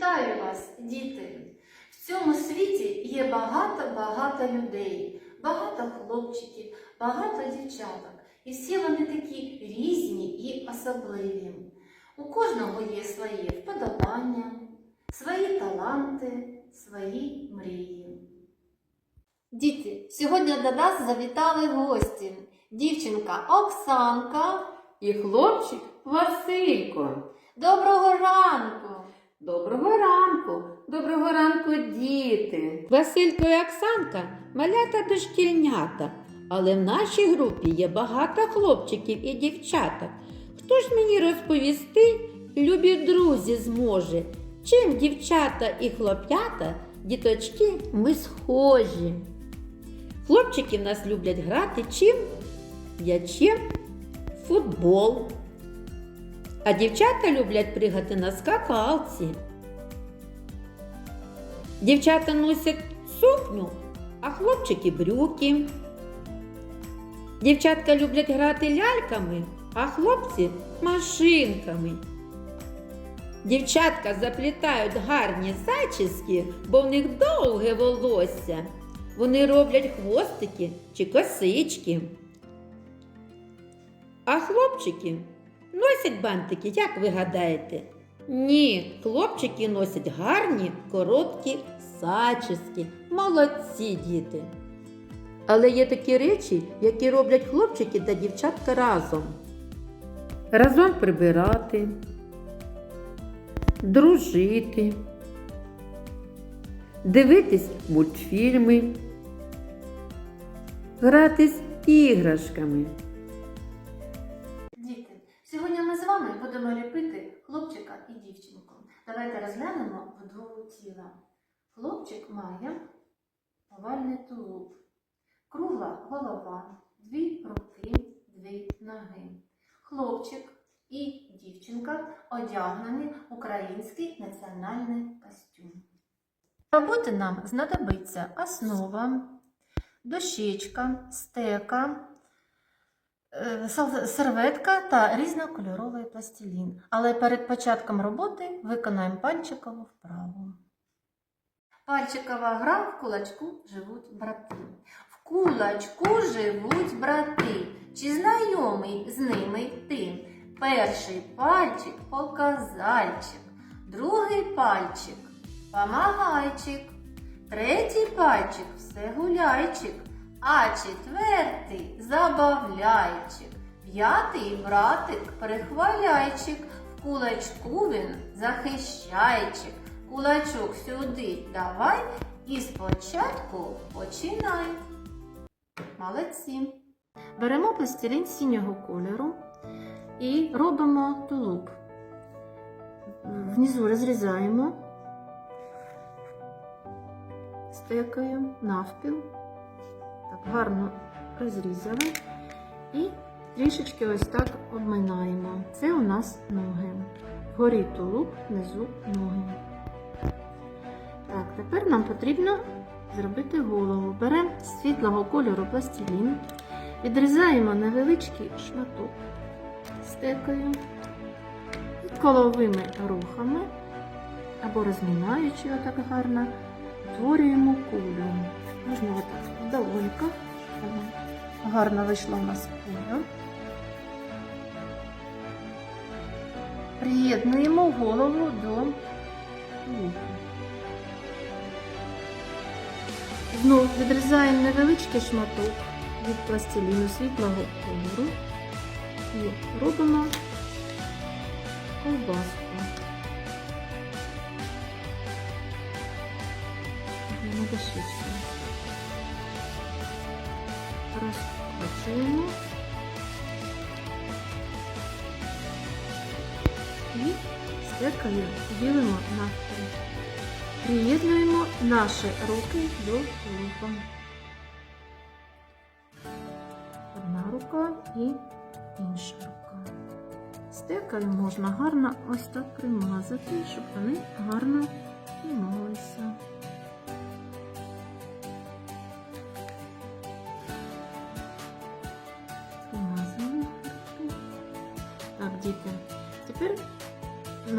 Вітаю вас, діти! В цьому світі є багато-багато людей, багато хлопчиків, багато дівчаток. І всі вони такі різні і особливі. У кожного є своє вподобання, свої таланти, свої мрії. Діти, сьогодні до нас завітали гості. Дівчинка Оксанка. І хлопчик Василько. Доброго ранку! Доброго ранку, доброго ранку, діти. Василько і Оксанка малята дошкільнята, але в нашій групі є багато хлопчиків і дівчаток. Хто ж мені розповісти, любі друзі, зможе, чим дівчата і хлоп'ята, діточки, ми схожі. Хлопчики нас люблять грати чим? М'ячем, в футбол. А дівчата люблять пригати на скакалці. Дівчата носять сукню, а хлопчики брюки. Дівчатка люблять грати ляльками, а хлопці машинками. Дівчатка заплітають гарні зачіски, бо в них довге волосся. Вони роблять хвостики чи косички. А хлопчики Носять бантики, як ви гадаєте? Ні, хлопчики носять гарні, короткі зачіски. Молодці діти. Але є такі речі, які роблять хлопчики та дівчатка разом. Разом прибирати, дружити, дивитись мультфільми, гратись іграшками. Давайте розглянемо будову тіла. Хлопчик має овальний тулуб, кругла голова, дві руки, дві ноги. Хлопчик і дівчинка одягнені український національний костюм. Роботи нам знадобиться основа, дощечка, стека, серветка та різнокольоровий пластилін. Але перед початком роботи виконаємо пальчикову вправу. Пальчикова гра в кулачку живуть брати. В кулачку живуть брати. Чи знайомий з ними ти? Перший пальчик показальчик, другий пальчик помагайчик, третій пальчик все гуляйчик, а четвертий забавляйчик, п'ятий братик прихваляйчик, в кулачку він захищайчик. Кулачок сюди давай і спочатку починай. Молодці. Беремо пластилін синього кольору і робимо тулуб. Внизу розрізаємо стекою навпіл. Гарно розрізали. І трішечки ось так обминаємо. Це у нас ноги. Вгорі тулуб, внизу ноги. Так, тепер нам потрібно зробити голову. Беремо світлого кольору пластилін, відрізаємо невеличкий шматок стекою і коловими рухами або розмінаючи отак гарно, утворюємо кулю. Можна отак долоньках. Гарно вийшла у нас куля. Приєднуємо голову до вуха. Знову відрізаємо невеличкий шматок від пластиліну світлого кольору і робимо ковбаску. Беремо дощечку. Розкочуємо і стекою ділимо навпіл. Приєднуємо наші руки до тулупа. Одна рука і інша рука. Стекою можна гарно ось так примазати, щоб вони гарно трималися.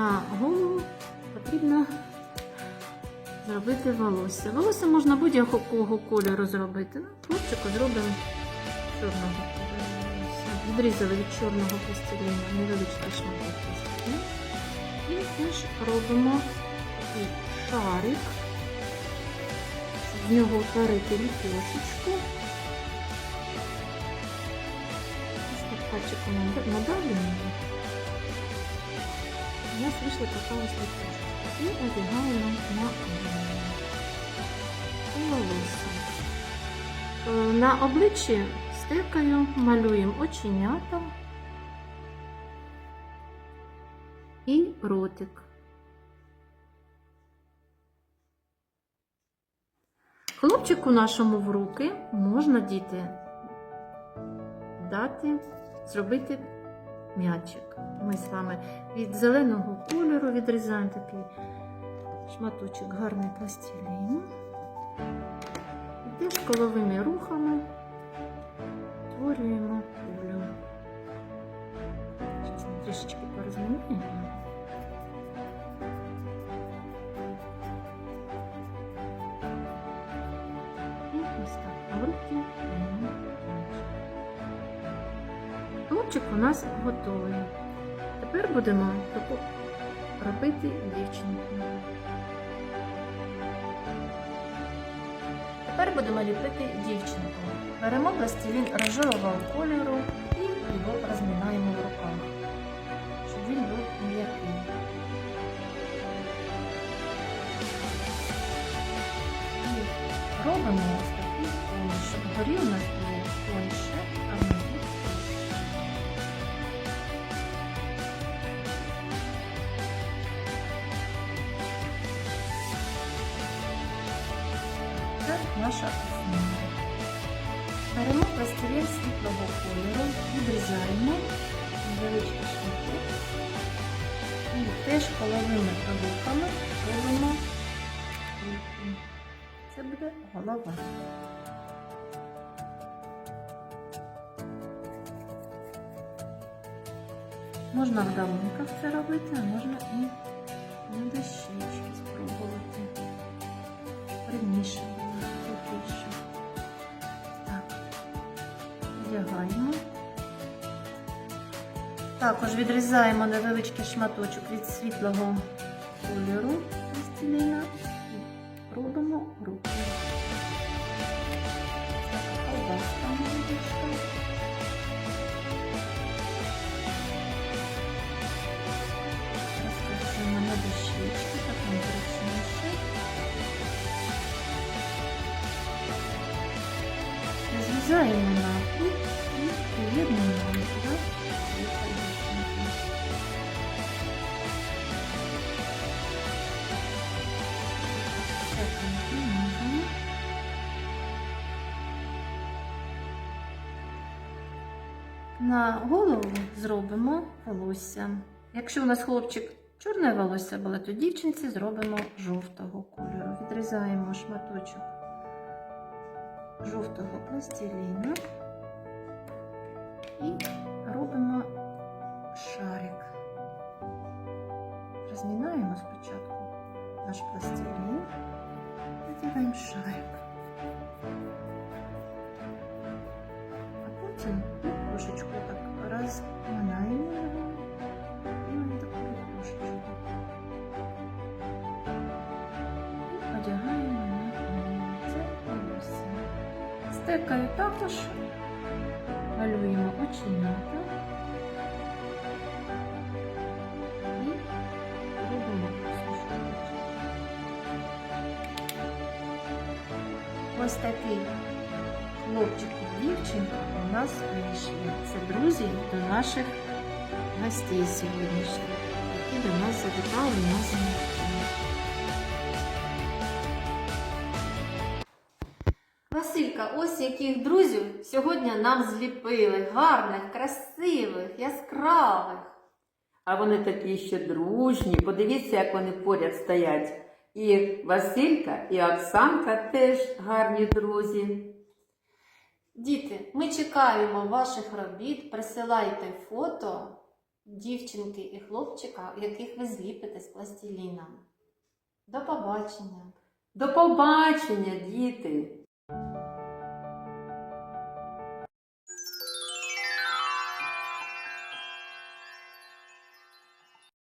На голову потрібно зробити волосся. Волосся можна будь-якого кольору зробити. Ну, хлопчику зробимо чорного волосся. Відрізали від чорного пластиліну невеличкий шматок пластиліну. І теж робимо такий шарик. З нього утворити ліпешечку. Ось так пальчиком надавлюємо. У нас вийшла така ось ліпешечка. І одягаємо на волосся. Е, На обличчі стиркою малюємо оченята і ротик. Хлопчику нашому в руки можна діти дати, зробити м'ячик. Ми з вами від зеленого кольору відрізаємо такий шматочок гарний пластиліну. І теж коловими рухами створюємо кулю. Трішечки порозмінюємо. Хлопчик у нас готовий. Тепер будемо робити дівчинку. Тепер будемо ліпити дівчинку. Беремо пластилін рожевого кольору і його розмінаємо в руках, щоб він був м'який. І робимо ось такий щоб горі у нас наша основа. Беремо пластилін світлого кольору, відрізаємо невеличкий шматок і теж половими руками робимо руки. Це буде голова. Можна в долоньках це робити, а можна і на дощечці Також відрізаємо невеличкий шматочок від світлого кольору пластиліна і робимо. Така ковбаска на дощечки, так нам зручніше. Зрізаємо навпіл Так, можемо. На голову зробимо волосся. Якщо у нас хлопчик чорне волосся було, то дівчинці зробимо жовтого кольору. Відрізаємо шматочок жовтого пластиліну і робимо шарик. Розмінаємо спочатку наш пластилін, шарик. А потім кошечку так розминаємо його і на таку кошечку. І одягаємо на. Це волосся. Стекою також малюємо оченята Ось такий хлопчик і дівчинка у нас вийшли. Це друзі до наших гостей сьогоднішніх, які до нас завітали на заняття. Василька, ось яких друзів сьогодні нам зліпили. Гарних, красивих, яскравих. А вони такі ще дружні. Подивіться, як вони поряд стоять. І Василька, і Оксанка теж гарні друзі. Діти, ми чекаємо ваших робіт. Присилайте фото дівчинки і хлопчика, яких ви зліпите з пластиліном. До побачення! До побачення, діти!